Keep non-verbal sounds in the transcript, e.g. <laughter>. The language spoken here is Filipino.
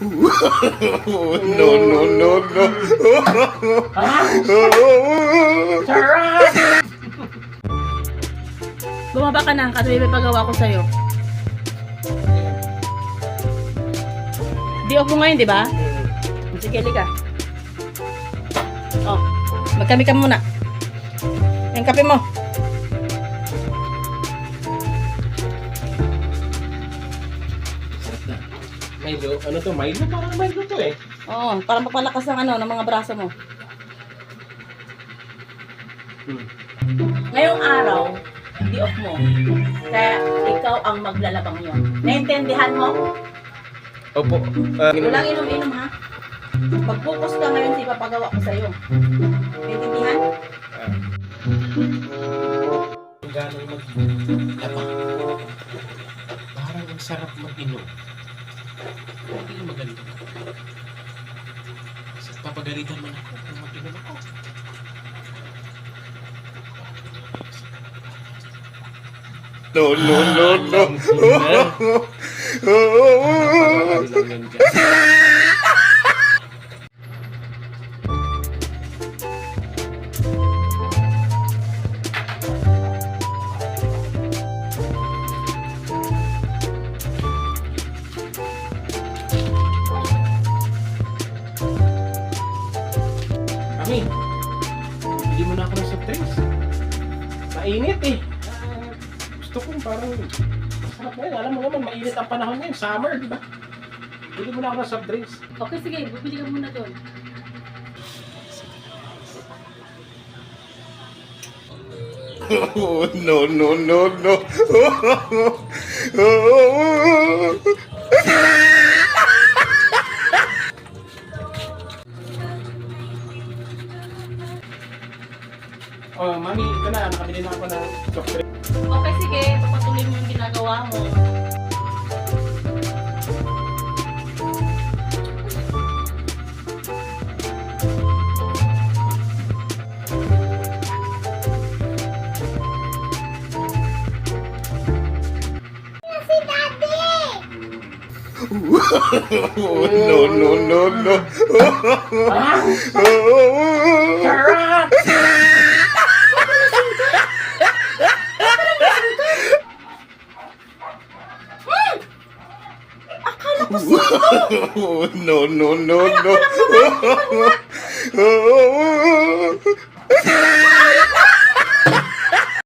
no, no, no, no. Bumaba ka na, kasi may pagawa ko sa'yo. Di mo ngayon, di ba? Sige, ka. Oh, magkami ka muna. Yung kape mo. Milo, ano to? Milo? Parang Milo to eh. Oo, para mapalakas ang ano, ng mga braso mo. Hmm. Ngayong araw, di off mo. Kaya ikaw ang maglalabang yun. Naintindihan mo? Opo. Uh, Walang inom-inom ha. Mag-focus ka ngayon sa ipapagawa ko sa'yo. Naintindihan? Gano'y maglabang. Parang ang sarap mag-inom. Hindi maganda. Kasi papagalitan man ako kung mag-inom ako. No, no, no, no. <laughs> Papagalitan <laughs> Mami, bili mo na ako ng drinks. Mainit eh. Ah, gusto ko parang masarap na yun. Alam mo naman, mainit ang panahon ngayon. Summer, di ba? Bili mo na ako ng soft drinks. Okay, sige. Bibili ka muna doon. <laughs> Oh, no, no, no, no. <laughs> Oh, mami, ito na. Nakabili na ako ng soft. Okay, sige. Papatuloy mo yung ginagawa mo. <laughs> No, no, no, no. <laughs> <laughs> no, no, no, no. <laughs>